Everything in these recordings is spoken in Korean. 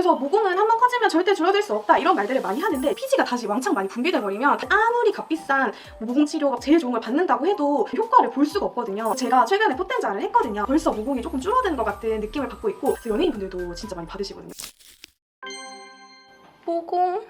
그래서 모공은 한 번 커지면 절대 줄어들 수 없다 이런 말들을 많이 하는데 피지가 다시 왕창 많이 분비돼 버리면 아무리 값비싼 모공 치료가 제일 좋은 걸 받는다고 해도 효과를 볼 수가 없거든요. 제가 최근에 포텐자를 했거든요. 벌써 모공이 조금 줄어드는 것 같은 느낌을 받고 있고 연예인분들도 진짜 많이 받으시거든요. 모공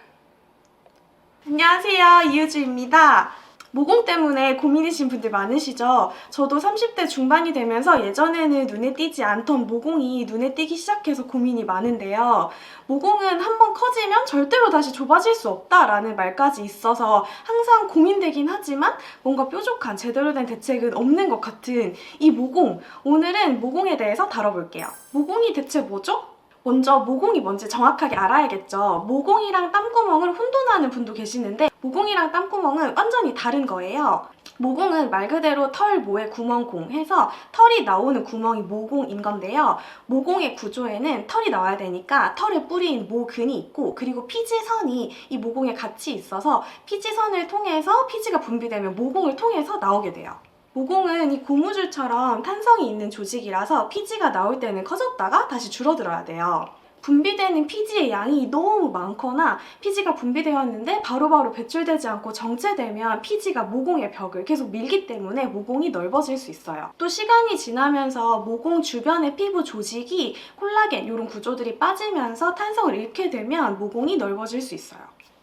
안녕하세요 이유주입니다. 모공 때문에 고민이신 분들 많으시죠? 저도 30대 중반이 되면서 예전에는 눈에 띄지 않던 모공이 눈에 띄기 시작해서 고민이 많은데요. 모공은 한번 커지면 절대로 다시 좁아질 수 없다라는 말까지 있어서 항상 고민되긴 하지만 뭔가 뾰족한 제대로 된 대책은 없는 것 같은 이 모공. 오늘은 모공에 대해서 다뤄볼게요. 모공이 대체 뭐죠? 먼저 모공이 뭔지 정확하게 알아야겠죠. 모공이랑 땀구멍을 혼돈하는 분도 계시는데 모공이랑 땀구멍은 완전히 다른 거예요. 모공은 말 그대로 털, 모에 구멍공 해서 털이 나오는 구멍이 모공인 건데요. 모공의 구조에는 털이 나와야 되니까 털에 뿌린 모근이 있고 그리고 피지선이 이 모공에 같이 있어서 피지선을 통해서 피지가 분비되면 모공을 통해서 나오게 돼요. 모공은 이 고무줄처럼 탄성이 있는 조직이라서 피지가 나올 때는 커졌다가 다시 줄어들어야 돼요. 분비되는 피지의 양이 너무 많거나 피지가 분비되었는데 바로바로 배출되지 않고 정체되면 피지가 모공의 벽을 계속 밀기 때문에 모공이 넓어질 수 있어요. 또 시간이 지나면서 모공 주변의 피부 조직이 콜라겐 이런 구조들이 빠지면서 탄성을 잃게 되면 모공이 넓어질 수 있어요.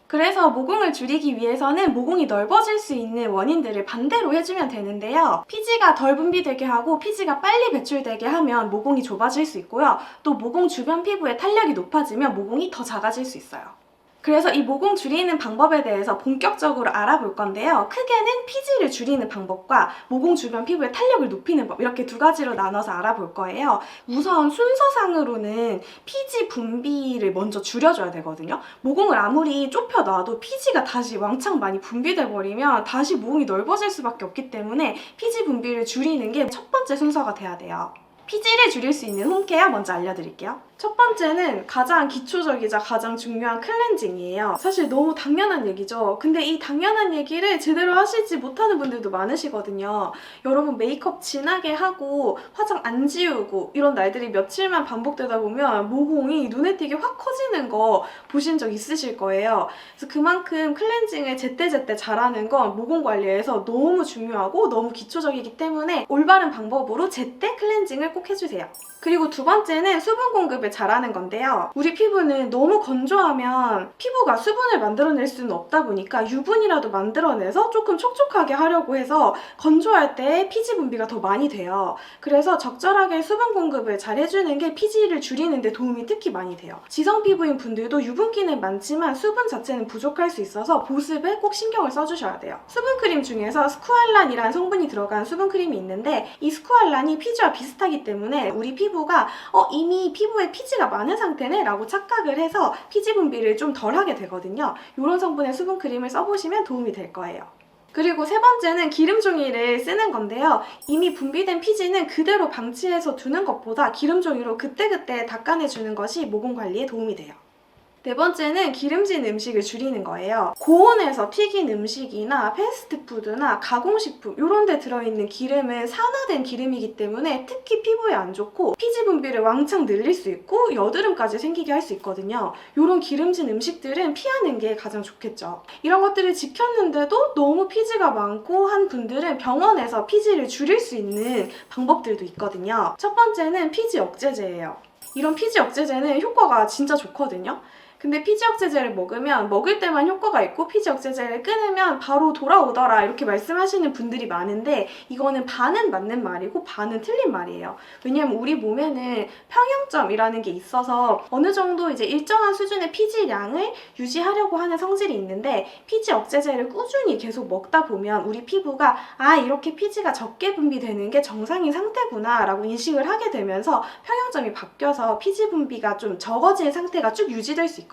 그래서 모공을 줄이기 위해서는 모공이 넓어질 수 있는 원인들을 반대로 해주면 되는데요. 피지가 덜 분비되게 하고 피지가 빨리 배출되게 하면 모공이 좁아질 수 있고요. 또 모공 주변 피부의 탄력이 높아지면 모공이 더 작아질 수 있어요. 그래서 이 모공 줄이는 방법에 대해서 본격적으로 알아볼 건데요. 크게는 피지를 줄이는 방법과 모공 주변 피부의 탄력을 높이는 법 이렇게 두 가지로 나눠서 알아볼 거예요. 우선 순서상으로는 피지 분비를 먼저 줄여줘야 되거든요. 모공을 아무리 좁혀 놔도 피지가 다시 왕창 많이 분비돼 버리면 다시 모공이 넓어질 수밖에 없기 때문에 피지 분비를 줄이는 게 첫 번째 순서가 돼야 돼요. 피지를 줄일 수 있는 홈케어 먼저 알려드릴게요. 첫 번째는 가장 기초적이자 가장 중요한 클렌징이에요. 사실 너무 당연한 얘기죠. 근데 이 당연한 얘기를 제대로 하시지 못하는 분들도 많으시거든요. 여러분 메이크업 진하게 하고 화장 안 지우고 이런 날들이 며칠만 반복되다 보면 모공이 눈에 띄게 확 커지는 거 보신 적 있으실 거예요. 그래서 그만큼 클렌징을 제때제때 잘하는 건 모공 관리에서 너무 중요하고 너무 기초적이기 때문에 올바른 방법으로 제때 클렌징을 꼭 해주세요. 그리고 두 번째는 수분 공급을 잘하는 건데요. 우리 피부는 너무 건조하면 피부가 수분을 만들어낼 수는 없다 보니까 유분이라도 만들어내서 조금 촉촉하게 하려고 해서 건조할 때 피지 분비가 더 많이 돼요. 그래서 적절하게 수분 공급을 잘 해주는 게 피지를 줄이는 데 도움이 특히 많이 돼요. 지성 피부인 분들도 유분기는 많지만 수분 자체는 부족할 수 있어서 보습에 꼭 신경을 써주셔야 돼요. 수분 크림 중에서 스쿠알란이라는 성분이 들어간 수분 크림이 있는데 이 스쿠알란이 피지와 비슷하기 때문에 우리 피 부가 어 이미 피부에 피지가 많은 상태네 라고 착각을 해서 피지 분비를 좀 덜 하게 되거든요. 이런 성분의 수분 크림을 써보시면 도움이 될 거예요. 그리고 세 번째는 기름 종이를 쓰는 건데요. 이미 분비된 피지는 그대로 방치해서 두는 것보다 기름 종이로 그때그때 닦아내주는 것이 모공 관리에 도움이 돼요. 네 번째는 기름진 음식을 줄이는 거예요. 고온에서 튀긴 음식이나 패스트푸드나 가공식품 이런 데 들어있는 기름은 산화된 기름이기 때문에 특히 피부에 안 좋고 피지 분비를 왕창 늘릴 수 있고 여드름까지 생기게 할 수 있거든요. 이런 기름진 음식들은 피하는 게 가장 좋겠죠. 이런 것들을 지켰는데도 너무 피지가 많고 한 분들은 병원에서 피지를 줄일 수 있는 방법들도 있거든요. 첫 번째는 피지 억제제예요. 이런 피지 억제제는 효과가 진짜 좋거든요. 근데 피지 억제제를 먹으면 먹을 때만 효과가 있고 피지 억제제를 끊으면 바로 돌아오더라 이렇게 말씀하시는 분들이 많은데 이거는 반은 맞는 말이고 반은 틀린 말이에요. 왜냐면 우리 몸에는 평형점이라는 게 있어서 어느 정도 이제 일정한 수준의 피지량을 유지하려고 하는 성질이 있는데 피지 억제제를 꾸준히 계속 먹다 보면 우리 피부가 아 이렇게 피지가 적게 분비되는 게 정상인 상태구나 라고 인식을 하게 되면서 평형점이 바뀌어서 피지 분비가 좀 적어진 상태가 쭉 유지될 수 있거든요.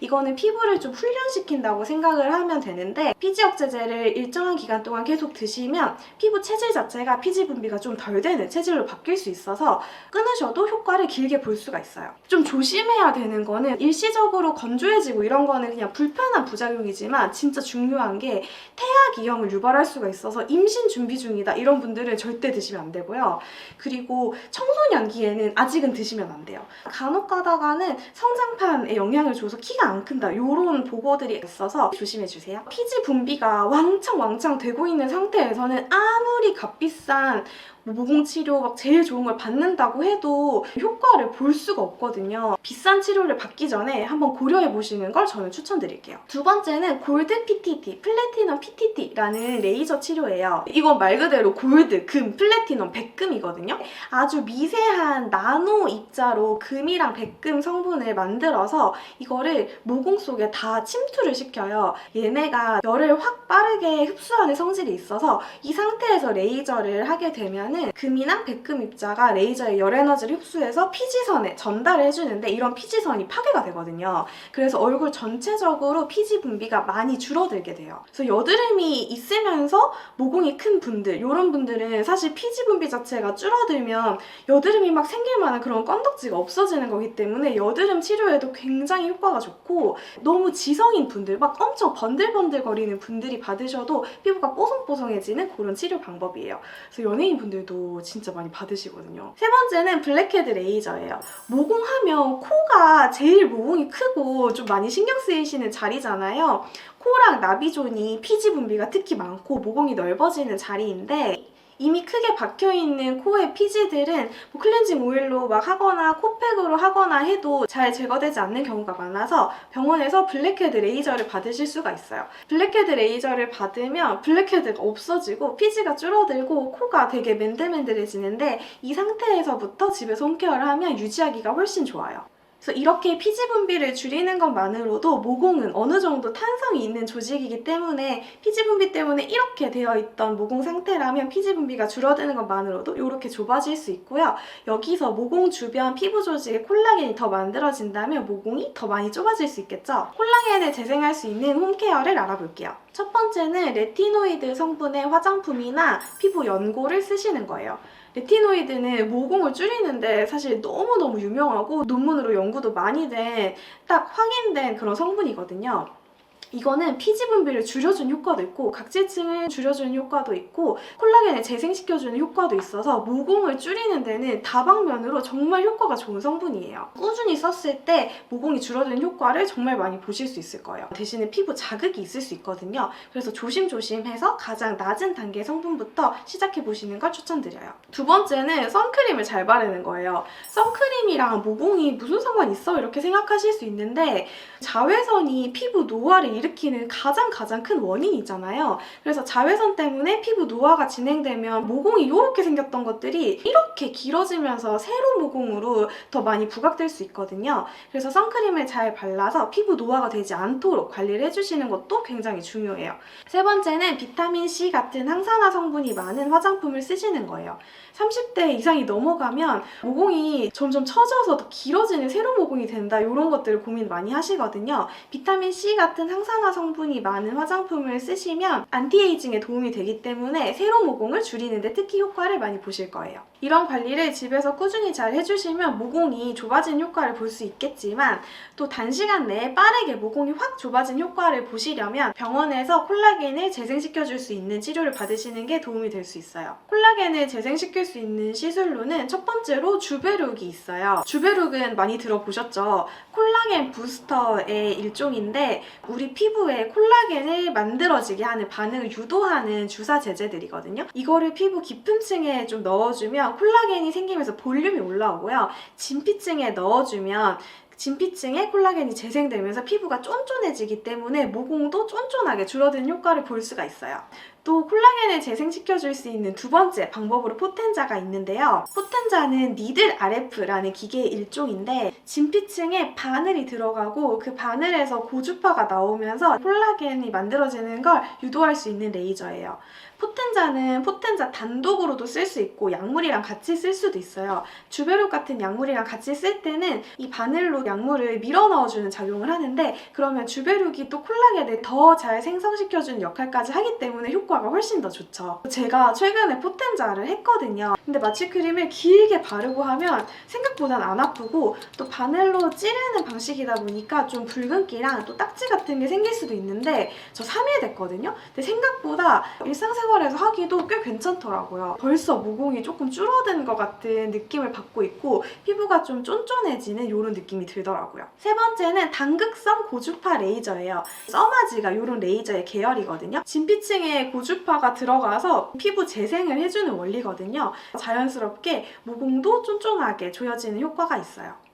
이거는 피부를 좀 훈련시킨다고 생각을 하면 되는데 피지 억제제를 일정한 기간 동안 계속 드시면 피부 체질 자체가 피지 분비가 좀 덜 되는 체질로 바뀔 수 있어서 끊으셔도 효과를 길게 볼 수가 있어요. 좀 조심해야 되는 거는 일시적으로 건조해지고 이런 거는 그냥 불편한 부작용이지만 진짜 중요한 게 태아 기형을 유발할 수가 있어서 임신 준비 중이다 이런 분들은 절대 드시면 안 되고요. 그리고 청소년기에는 아직은 드시면 안 돼요. 간혹 가다가는 성장판에 영 향을 줘서 키가 안 큰다 이런 보고들이 있어서 조심해 주세요. 피지 분비가 왕창 왕창 되고 있는 상태에서는 아무리 값비싼 뭐 모공 치료 막 제일 좋은 걸 받는다고 해도 효과를 볼 수가 없거든요. 비싼 치료를 받기 전에 한번 고려해 보시는 걸 저는 추천드릴게요. 두 번째는 골드 PTT, 플래티넘 PTT라는 레이저 치료예요. 이건 말 그대로 골드, 금, 플래티넘, 백금이거든요. 아주 미세한 나노 입자로 금이랑 백금 성분을 만들어서 이거를 모공 속에 다 침투를 시켜요. 얘네가 열을 확 빠르게 흡수하는 성질이 있어서 이 상태에서 레이저를 하게 되 면은 금이나 백금 입자가 레이저의 열 에너지를 흡수해서 피지선에 전달을 해주는데 이런 피지선이 파괴가 되거든요. 그래서 얼굴 전체적으로 피지 분비가 많이 줄어들게 돼요. 그래서 여드름이 있으면서 모공이 큰 분들, 이런 분들은 사실 피지 분비 자체가 줄어들면 여드름이 막 생길 만한 그런 건덕지가 없어지는 거기 때문에 여드름 치료에도 굉장히 효과가 좋고 너무 지성인 분들, 막 엄청 번들번들거리는 분들이 받으셔도 피부가 뽀송뽀송해지는 그런 치료 방법이에요. 그래서 연예인 분들 도 진짜 많이 받으시거든요. 세 번째는 블랙헤드 레이저예요. 모공하면 코가 제일 모공이 크고 좀 많이 신경 쓰이시는 자리잖아요. 코랑 나비존이 피지 분비가 특히 많고 모공이 넓어지는 자리인데 이미 크게 박혀있는 코의 피지들은 뭐 클렌징 오일로 막 하거나 코팩으로 하거나 해도 잘 제거되지 않는 경우가 많아서 병원에서 블랙헤드 레이저를 받으실 수가 있어요. 블랙헤드 레이저를 받으면 블랙헤드가 없어지고 피지가 줄어들고 코가 되게 맨들맨들해지는데 이 상태에서부터 집에서 홈케어를 하면 유지하기가 훨씬 좋아요. 그래서 이렇게 피지 분비를 줄이는 것만으로도 모공은 어느 정도 탄성이 있는 조직이기 때문에 피지 분비 때문에 이렇게 되어 있던 모공 상태라면 피지 분비가 줄어드는 것만으로도 이렇게 좁아질 수 있고요. 여기서 모공 주변 피부 조직에 콜라겐이 더 만들어진다면 모공이 더 많이 좁아질 수 있겠죠. 콜라겐을 재생할 수 있는 홈케어를 알아볼게요. 첫 번째는 레티노이드 성분의 화장품이나 피부 연고를 쓰시는 거예요. 레티노이드는 모공을 줄이는데 사실 너무너무 유명하고 논문으로 연구도 많이 된 딱 확인된 그런 성분이거든요. 이거는 피지 분비를 줄여주는 효과도 있고 각질층을 줄여주는 효과도 있고 콜라겐을 재생시켜주는 효과도 있어서 모공을 줄이는 데는 다방면으로 정말 효과가 좋은 성분이에요. 꾸준히 썼을 때 모공이 줄어드는 효과를 정말 많이 보실 수 있을 거예요. 대신에 피부 자극이 있을 수 있거든요. 그래서 조심조심해서 가장 낮은 단계 성분부터 시작해 보시는 걸 추천드려요. 두 번째는 선크림을 잘 바르는 거예요. 선크림이랑 모공이 무슨 상관 있어? 이렇게 생각하실 수 있는데 자외선이 피부 노화를 일으키는 가장 가장 큰 원인이잖아요. 그래서 자외선 때문에 피부 노화가 진행되면 모공이 이렇게 생겼던 것들이 이렇게 길어지면서 세로 모공으로 더 많이 부각될 수 있거든요. 그래서 선크림을 잘 발라서 피부 노화가 되지 않도록 관리를 해주시는 것도 굉장히 중요해요. 세 번째는 비타민 C 같은 항산화 성분이 많은 화장품을 쓰시는 거예요. 30대 이상이 넘어가면 모공이 점점 처져서 더 길어지는 세로 모공이 된다 이런 것들을 고민 많이 하시거든요. 비타민 C 같은 항산화 성분이 많은 화장품을 쓰시면 안티에이징에 도움이 되기 때문에 세로 모공을 줄이는 데 특히 효과를 많이 보실 거예요. 이런 관리를 집에서 꾸준히 잘 해주시면 모공이 좁아지는 효과를 볼 수 있겠지만 또 단시간 내에 빠르게 모공이 확 좁아진 효과를 보시려면 병원에서 콜라겐을 재생시켜줄 수 있는 치료를 받으시는 게 도움이 될 수 있어요. 콜라겐을 재생시킬 수 있는 시술로는 첫 번째로 주베룩이 있어요. 주베룩은 많이 들어보셨죠? 콜라겐 부스터의 일종인데 우리 피부에 콜라겐을 만들어지게 하는 반응을 유도하는 주사 제제들이거든요. 이거를 피부 깊은 층에 좀 넣어주면 콜라겐이 생기면서 볼륨이 올라오고요. 진피층에 넣어주면 진피층에 콜라겐이 재생되면서 피부가 쫀쫀해지기 때문에 모공도 쫀쫀하게 줄어드는 효과를 볼 수가 있어요. 또 콜라겐을 재생시켜줄 수 있는 두 번째 방법으로 포텐자가 있는데요. 포텐자는 니들 RF라는 기계의 일종인데 진피층에 바늘이 들어가고 그 바늘에서 고주파가 나오면서 콜라겐이 만들어지는 걸 유도할 수 있는 레이저예요. 포텐자는 포텐자 단독으로도 쓸 수 있고 약물이랑 같이 쓸 수도 있어요. 주베룩 같은 약물이랑 같이 쓸 때는 이 바늘로 약물을 밀어 넣어주는 작용을 하는데 그러면 주베룩이 또 콜라겐을 더 잘 생성시켜주는 역할까지 하기 때문에 효과 가 훨씬 더 좋죠. 제가 최근에 포텐자를 했거든요. 근데 마취크림을 길게 바르고 하면 생각보단 안 아프고 또 바늘로 찌르는 방식이다 보니까 좀 붉은기랑 또 딱지 같은 게 생길 수도 있는데 저 3일 됐거든요. 근데 생각보다 일상생활에서 하기도 꽤 괜찮더라고요. 벌써 모공이 조금 줄어든 것 같은 느낌을 받고 있고 피부가 좀 쫀쫀해지는 이런 느낌이 들더라고요. 세 번째는 단극성 고주파 레이저예요. 써마지가 이런 레이저의 계열이거든요. 진피층에 고 주파가 들어가서 피부 재생을 해주는 원리거든요. 자연스럽게 모공도 쫀쫀하게 조여지는 효과가 있어요.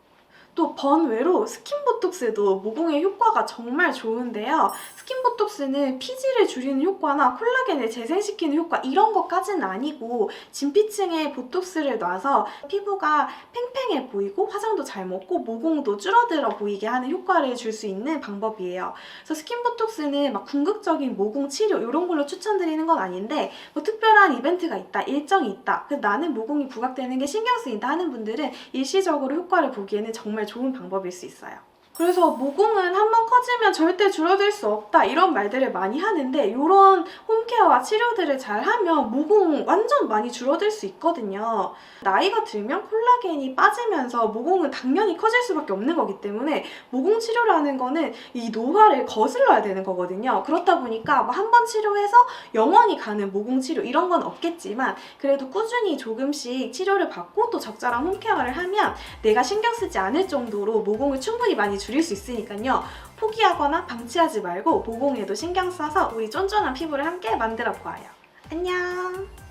또 번외로 스킨 보톡스도 모공에 효과가 정말 좋은데요. 스킨 보톡스는 피지를 줄이는 효과나 콜라겐을 재생시키는 효과 이런 것까지는 아니고 진피층에 보톡스를 놔서 피부가 팽팽해 보이고 화장도 잘 먹고 모공도 줄어들어 보이게 하는 효과를 줄 수 있는 방법이에요. 그래서 스킨 보톡스는 막 궁극적인 모공 치료 이런 걸로 추천드리는 건 아닌데 뭐 특별한 이벤트가 있다, 일정이 있다, 나는 모공이 부각되는 게 신경 쓰인다 하는 분들은 일시적으로 효과를 보기에는 정말 좋은 방법일 수 있어요. 그래서 모공은 한번 커지면 절대 줄어들 수 없다 이런 말들을 많이 하는데 이런 홈케어와 치료들을 잘 하면 모공 완전 많이 줄어들 수 있거든요. 나이가 들면 콜라겐이 빠지면서 모공은 당연히 커질 수밖에 없는 거기 때문에 모공 치료라는 거는 이 노화를 거슬러야 되는 거거든요. 그렇다 보니까 뭐 한 번 치료해서 영원히 가는 모공 치료 이런 건 없겠지만 그래도 꾸준히 조금씩 치료를 받고 또 적절한 홈케어를 하면 내가 신경 쓰지 않을 정도로 모공을 충분히 많이 줄일 수 있으니까요. 포기하거나 방치하지 말고 모공에도 신경 써서 우리 쫀쫀한 피부를 함께 만들어 보아요. 안녕!